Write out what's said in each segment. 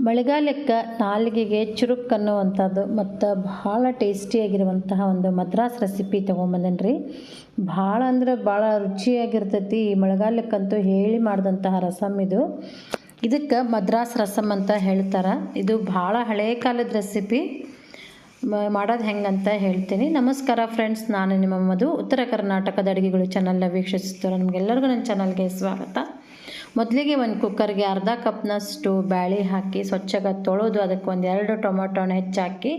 ಮಳೆಗಾಲಕ್ಕೆ ನಾಲಿಗೆಗೆ ಚುರುಕ್ ಅನ್ನುವಂಥದ್ದು ಮತ್ತು ಭಾಳ ಟೇಸ್ಟಿಯಾಗಿರುವಂತಹ ಒಂದು ಮದ್ರಾಸ್ ರೆಸಿಪಿ ತೊಗೊಂಬಂದೇನಿ ರೀ ಭಾಳ ಅಂದ್ರೆ ಭಾಳ ರುಚಿಯಾಗಿರ್ತೈತಿ ಈ ಮಳೆಗಾಲಕ್ಕಂತೂ ಹೇಳಿ ಮಾಡಿದಂತಹ ರಸಮ್ ಇದು. ಇದಕ್ಕೆ ಮದ್ರಾಸ್ ರಸಮ್ ಅಂತ ಹೇಳ್ತಾರೆ. ಇದು ಭಾಳ ಹಳೆಯ ಕಾಲದ ರೆಸಿಪಿ ಮಾಡೋದು ಹೆಂಗಂತ ಹೇಳ್ತೀನಿ. ನಮಸ್ಕಾರ ಫ್ರೆಂಡ್ಸ್ ನಾನು ನಿಮ್ಮ ಮಧು. ಉತ್ತರ ಕರ್ನಾಟಕದ ಅಡುಗೆಗಳು ಚಾನಲ್ನ ವೀಕ್ಷಿಸ್ತಾರೆ ನಮಗೆಲ್ಲರಿಗೂ ನನ್ನ ಚಾನಲ್ಗೆ ಸ್ವಾಗತ. ಮೊದಲಿಗೆ ಒಂದು ಕುಕ್ಕರ್ಗೆ ಅರ್ಧ ಕಪ್ನಷ್ಟು ಬ್ಯಾಳಿ ಹಾಕಿ ಸ್ವಚ್ಛಗೆ ತೊಳೆದು ಅದಕ್ಕೆ ಒಂದು ಎರಡು ಟೊಮೊಟೊನ ಹೆಚ್ಚಾಕಿ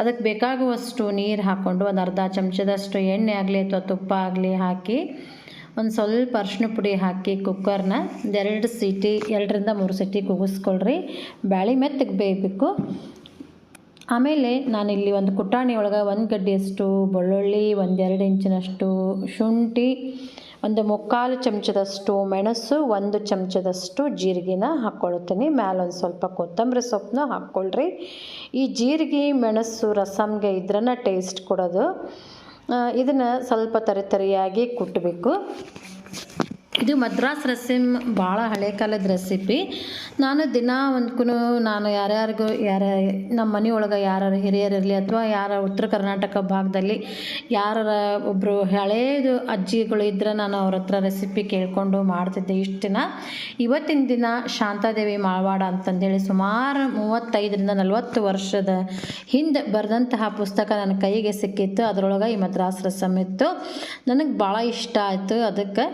ಅದಕ್ಕೆ ಬೇಕಾಗುವಷ್ಟು ನೀರು ಹಾಕ್ಕೊಂಡು ಒಂದು ಅರ್ಧ ಚಮಚದಷ್ಟು ಎಣ್ಣೆ ಆಗಲಿ ಅಥವಾ ತುಪ್ಪ ಆಗಲಿ ಹಾಕಿ ಒಂದು ಸ್ವಲ್ಪ ಅರ್ಶಿನ ಪುಡಿ ಹಾಕಿ ಕುಕ್ಕರ್ನ ಒಂದೆರಡು ಸೀಟಿ, ಎರಡರಿಂದ ಮೂರು ಸೀಟಿ ಕೂಗಿಸ್ಕೊಳ್ರಿ. ಬ್ಯಾಳಿ ಮೆತ್ತಗೆ ಬೇಯಬೇಕು. ಆಮೇಲೆ ನಾನಿಲ್ಲಿ ಒಂದು ಕುಟಾಣಿ ಒಳಗೆ ಒಂದು ಗಡ್ಡೆಯಷ್ಟು, ಬೆಳ್ಳುಳ್ಳಿ ಒಂದೆರಡು ಇಂಚಿನಷ್ಟು ಶುಂಠಿ ಒಂದು ಮುಕ್ಕಾಲು ಚಮಚದಷ್ಟು ಮೆಣಸು, ಒಂದು ಚಮಚದಷ್ಟು ಜೀರಿಗೆನ ಹಾಕ್ಕೊಳ್ತೀನಿ. ಮ್ಯಾಲೊಂದು ಸ್ವಲ್ಪ ಕೊತ್ತಂಬರಿ ಸೊಪ್ಪನ್ನ ಹಾಕ್ಕೊಳ್ರಿ. ಈ ಜೀರಿಗೆ, ಮೆಣಸು ರಸಮ್ಗೆ ಇದ್ರನ್ನ ಟೇಸ್ಟ್ ಕೊಡೋದು. ಇದನ್ನು ಸ್ವಲ್ಪ ತರಿತರಿಯಾಗಿ ಕುಟ್ಟಬೇಕು ಇದು ಮದ್ರಾಸ್ ರೆಸಿಪಿ ಭಾಳ ಹಳೆ ಕಾಲದ ರೆಸಿಪಿ. ನಾನು ದಿನ ಒಂದ್ಕೂ ನಾನು ಯಾರ್ಯಾರಿಗೂ ಯಾರ ನಮ್ಮ ಮನೆಯೊಳಗೆ ಯಾರು ಹಿರಿಯರಿರಲಿ ಅಥವಾ ಯಾರ ಉತ್ತರ ಕರ್ನಾಟಕ ಭಾಗದಲ್ಲಿ ಯಾರ ಒಬ್ಬರು ಹಳೇದು ಅಜ್ಜಿಗಳು ಇದ್ದರೆ ನಾನು ಅವ್ರ ಹತ್ರ ರೆಸಿಪಿ ಕೇಳಿಕೊಂಡು ಮಾಡ್ತಿದ್ದೆ ಇಷ್ಟು ದಿನ. ಇವತ್ತಿನ ದಿನ ಶಾಂತಾದೇವಿ ಮಾಳವಾಡ ಅಂತಂದೇಳಿ ಸುಮಾರು ಮೂವತ್ತೈದರಿಂದ ನಲವತ್ತು ವರ್ಷದ ಹಿಂದೆ ಬರೆದಂತಹ ಪುಸ್ತಕ ನನ್ನ ಕೈಗೆ ಸಿಕ್ಕಿತ್ತು. ಅದರೊಳಗೆ ಈ ಮದ್ರಾಸ್ ರಸಮ್ ಇತ್ತು. ನನಗೆ ಭಾಳ ಇಷ್ಟ ಆಯಿತು ಅದಕ್ಕೆ.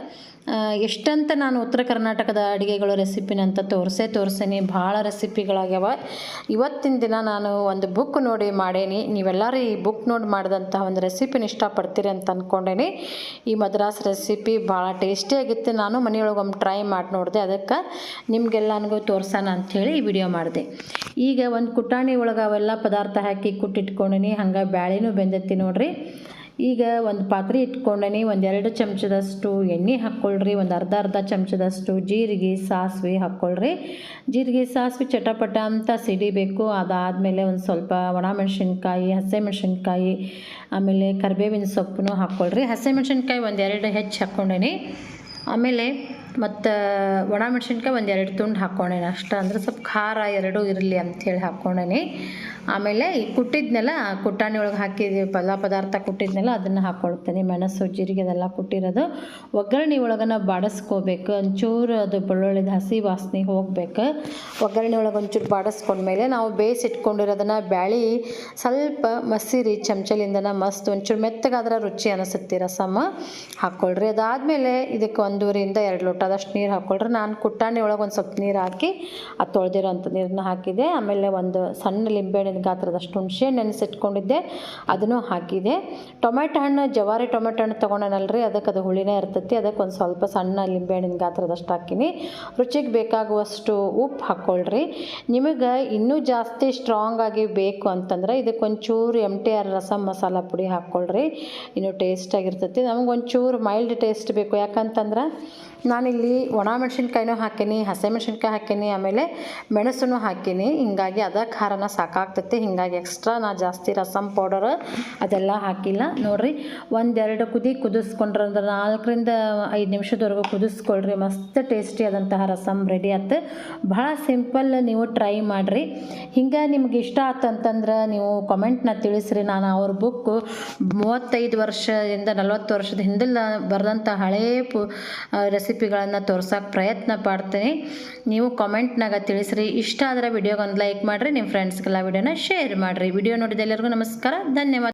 ಎಷ್ಟಂತ ನಾನು ಉತ್ತರ ಕರ್ನಾಟಕದ ಅಡುಗೆಗಳು ರೆಸಿಪಿನ ಅಂತ ತೋರಿಸೇ ತೋರಿಸೇನಿ, ಭಾಳ ರೆಸಿಪಿಗಳಾಗ್ಯಾವ. ಇವತ್ತಿನ ದಿನ ನಾನು ಒಂದು ಬುಕ್ ನೋಡಿ ಮಾಡೇನಿ. ನೀವೆಲ್ಲರೂ ಈ ಬುಕ್ ನೋಡಿ ಮಾಡಿದಂತಹ ಒಂದು ರೆಸಿಪಿನ ಇಷ್ಟಪಡ್ತೀರಿ ಅಂತ ಅಂದ್ಕೊಂಡೇನಿ ಈ ಮದ್ರಾಸ್ ರೆಸಿಪಿ ಭಾಳ ಟೇಸ್ಟಿಯಾಗಿತ್ತು ನಾನು ಮನೆಯೊಳಗೆ ಒಮ್ಮೆ ಟ್ರೈ ಮಾಡಿ ನೋಡಿದೆ. ಅದಕ್ಕೆ ನಿಮಗೆಲ್ಲನಿಗೂ ತೋರ್ಸೋಣ ಅಂಥೇಳಿ ಈ ವಿಡಿಯೋ ಮಾಡಿದೆ. ಈಗ ಒಂದು ಕುಟಾಣಿ ಒಳಗೆ ಅವೆಲ್ಲ ಪದಾರ್ಥ ಹಾಕಿ ಕುಟ್ಟಿಟ್ಕೊಂಡೀನಿ. ಹಂಗೆ ಬ್ಯಾಳಿನೂ ಬೆಂದೈತಿ ನೋಡ್ರಿ. ಈಗ ಒಂದು ಪಾತ್ರೆ ಇಟ್ಕೊಂಡೆನಿ ಒಂದು ಎರಡು ಚಮಚದಷ್ಟು ಎಣ್ಣೆ ಹಾಕ್ಕೊಳ್ರಿ, ಒಂದು ಅರ್ಧ ಅರ್ಧ ಚಮಚದಷ್ಟು ಜೀರಿಗೆ ಸಾಸಿವೆ ಹಾಕ್ಕೊಳ್ರಿ. ಜೀರಿಗೆ ಸಾಸಿವೆ ಚಟಪಟ ಅಂತ ಸಿಡಿಬೇಕು, ಅದಾದಮೇಲೆ ಒಂದು ಸ್ವಲ್ಪ ಒಣಮೆಣಸಿನ್ಕಾಯಿ, ಹಸಿಮೆಣ್ಸಿನ್ಕಾಯಿ, ಆಮೇಲೆ ಕರಿಬೇವಿನ ಸೊಪ್ಪನ್ನು ಹಾಕ್ಕೊಳ್ರಿ. ಹಸಿಮೆಣ್ಸಿನ್ಕಾಯಿ ಎರಡು ಹೆಚ್ಚು ಹಾಕ್ಕೊಂಡೇನಿ. ಆಮೇಲೆ ಮತ್ತು ಒಣಮೆಣ್ಸಿನ್ಕಾಯಿ ಒಂದು ಎರಡು ತುಂಡು ಹಾಕ್ಕೊಂಡೇನೆ. ಅಷ್ಟು ಅಂದ್ರೆ ಸ್ವಲ್ಪ ಖಾರ ಎರಡೂ ಇರಲಿ ಅಂಥೇಳಿ ಹಾಕ್ಕೊಂಡೇನಿ. ಆಮೇಲೆ ಈ ಕುಟ್ಟಿದ್ನೆಲ್ಲ ಕುಟ್ಟಾಣಿ ಒಳಗೆ ಹಾಕಿದ್ವಿ ಪದ ಪದಾರ್ಥ ಕುಟ್ಟಿದ್ನೆಲ್ಲ ಅದನ್ನು ಹಾಕ್ಕೊಳ್ತೀನಿ ಮೆಣಸು, ಜೀರಿಗೆ ಅದೆಲ್ಲ ಕುಟ್ಟಿರೋದು. ಒಗ್ಗರಣೆ ಒಳಗನ ಬಾಡಿಸ್ಕೋಬೇಕು. ಒಂಚೂರು ಅದು ಬೆಳ್ಳುಳ್ಳಿದ ಹಸಿ ವಾಸನೆ ಹೋಗ್ಬೇಕು. ಒಗ್ಗರಣೆ ಒಳಗೆ ಒಂಚೂರು ಬಾಡಿಸ್ಕೊಂಡ್ಮೇಲೆ ನಾವು ಬೇಯಿಸಿಟ್ಕೊಂಡಿರೋದನ್ನು ಬ್ಯಾಳಿ ಸ್ವಲ್ಪ ಮಸೀರಿ ಚಮಚಲಿಂದನ ಮಸ್ತ್ ಒಂಚೂರು ಮೆತ್ತಗಾದ್ರೆ ರುಚಿ ಅನಿಸುತ್ತೆ ರಸಮ್ಮ ಹಾಕ್ಕೊಳ್ರಿ ಅದಾದಮೇಲೆ ಇದಕ್ಕೆ ಒಂದೂರಿಂದ ಎರಡು ಲೋಟದಷ್ಟು ನೀರು ಹಾಕ್ಕೊಳ್ರಿ ನಾನು ಕುಟ್ಟಾಣಿ ಒಳಗೆ ಒಂದು ಸ್ವಲ್ಪ ನೀರು ಹಾಕಿ ಅದು ತೊಳೆದಿರೋ ಅಂಥ ನೀರನ್ನ ಹಾಕಿದೆ. ಆಮೇಲೆ ಒಂದು ಸಣ್ಣ ಲಿಂಬೆಹಣ್ಣಿನ ಗಾತ್ರದಷ್ಟು ಹುಣಸೆಹಣ್ಣು ನೆನೆಸಿಟ್ಕೊಂಡಿದ್ದೆ, ಅದನ್ನು ಹಾಕಿದೆ. ಟೊಮೆಟೊ ಹಣ್ಣು, ಜವಾರಿ ಟೊಮೆಟೊ ಹಣ್ಣು ತೊಗೊಂಡನಲ್ರಿ, ಅದಕ್ಕೆ ಅದು ಹುಳಿನೇ ಇರ್ತೈತಿ, ಅದಕ್ಕೆ ಒಂದು ಸ್ವಲ್ಪ ಸಣ್ಣ ಲಿಂಬೆಹಣ್ಣಿನ ಗಾತ್ರದಷ್ಟು ಹಾಕಿನಿ. ರುಚಿಗೆ ಬೇಕಾಗುವಷ್ಟು ಉಪ್ಪು ಹಾಕ್ಕೊಳ್ರಿ. ನಿಮಗೆ ಇನ್ನೂ ಜಾಸ್ತಿ ಸ್ಟ್ರಾಂಗ್ ಆಗಿ ಬೇಕು ಅಂತಂದ್ರೆ ಇದಕ್ಕೆ ಒಂಚೂರು M T R rasam masala ಪುಡಿ ಹಾಕ್ಕೊಳ್ರಿ. ಇನ್ನೂ ಟೇಸ್ಟಾಗಿರ್ತೈತಿ ನಮ್ಗೆ ಒಂಚೂರು ಮೈಲ್ಡ್ ಟೇಸ್ಟ್ ಬೇಕು. ಯಾಕಂತಂದ್ರೆ ನಾನಿಲ್ಲಿ ಒಣ ಮೆಣಸಿನ್ಕಾಯಿನೂ ಹಾಕೀನಿ ಹಸಿಮೆಣ್ಸಿನ್ಕಾಯಿ ಹಾಕೀನಿ, ಆಮೇಲೆ ಮೆಣಸನ್ನು ಹಾಕೀನಿ. ಹಿಂಗಾಗಿ ಅದ ಖಾರನ ಸಾಕಾಗ್ತೈತಿ. ಹಿಂಗಾಗಿ ಎಕ್ಸ್ಟ್ರಾ ನಾ ಜಾಸ್ತಿ ರಸಮ್ ಪೌಡರ್ ಅದೆಲ್ಲ ಹಾಕಿಲ್ಲ. ನೋಡಿರಿ, ಒಂದೆರಡು ಕುದಿ ಕುದಿಸ್ಕೊಂಡ್ರೆ ಅಂದ್ರೆ ನಾಲ್ಕರಿಂದ ಐದು ನಿಮಿಷದವರೆಗೂ ಕುದಿಸ್ಕೊಳ್ರಿ. ಮಸ್ತ್ ಟೇಸ್ಟಿ ಆದಂತಹ ರಸಮ್ ರೆಡಿ ಆಯ್ತು ಭಾಳ ಸಿಂಪಲ್ ನೀವು ಟ್ರೈ ಮಾಡಿರಿ. ಹಿಂಗೆ ನಿಮ್ಗೆ ಇಷ್ಟ ಆತಂತಂದ್ರೆ ನೀವು ಕಮೆಂಟ್ನ ತಿಳಿಸ್ರಿ. ನಾನು ಅವ್ರ ಬುಕ್ಕು ಮೂವತ್ತೈದು ವರ್ಷದಿಂದ ನಲವತ್ತು ವರ್ಷದ ಹಿಂದೆಲ್ಲ ಬರೆದಂಥ ಹಳೇ ಪು ರೆಸಿಪಿಗಳನ್ನು ತೋರ್ಸೋಕೆ ಪ್ರಯತ್ನ ಪಡ್ತೀನಿ. ನೀವು ಕಾಮೆಂಟ್ನಾಗ ತಿಳಿಸ್ರಿ. ಇಷ್ಟ ಆದರೆ ವಿಡಿಯೋಗೊಂದು ಲೈಕ್ ಮಾಡಿರಿ. ನಿಮ್ಮ ಫ್ರೆಂಡ್ಸ್ಗೆಲ್ಲ ವಿಡಿಯೋನ ಶೇರ್ ಮಾಡಿರಿ. ವಿಡಿಯೋ ನೋಡಿದ ಎಲ್ಲರಿಗೂ ನಮಸ್ಕಾರ. ಧನ್ಯವಾದ.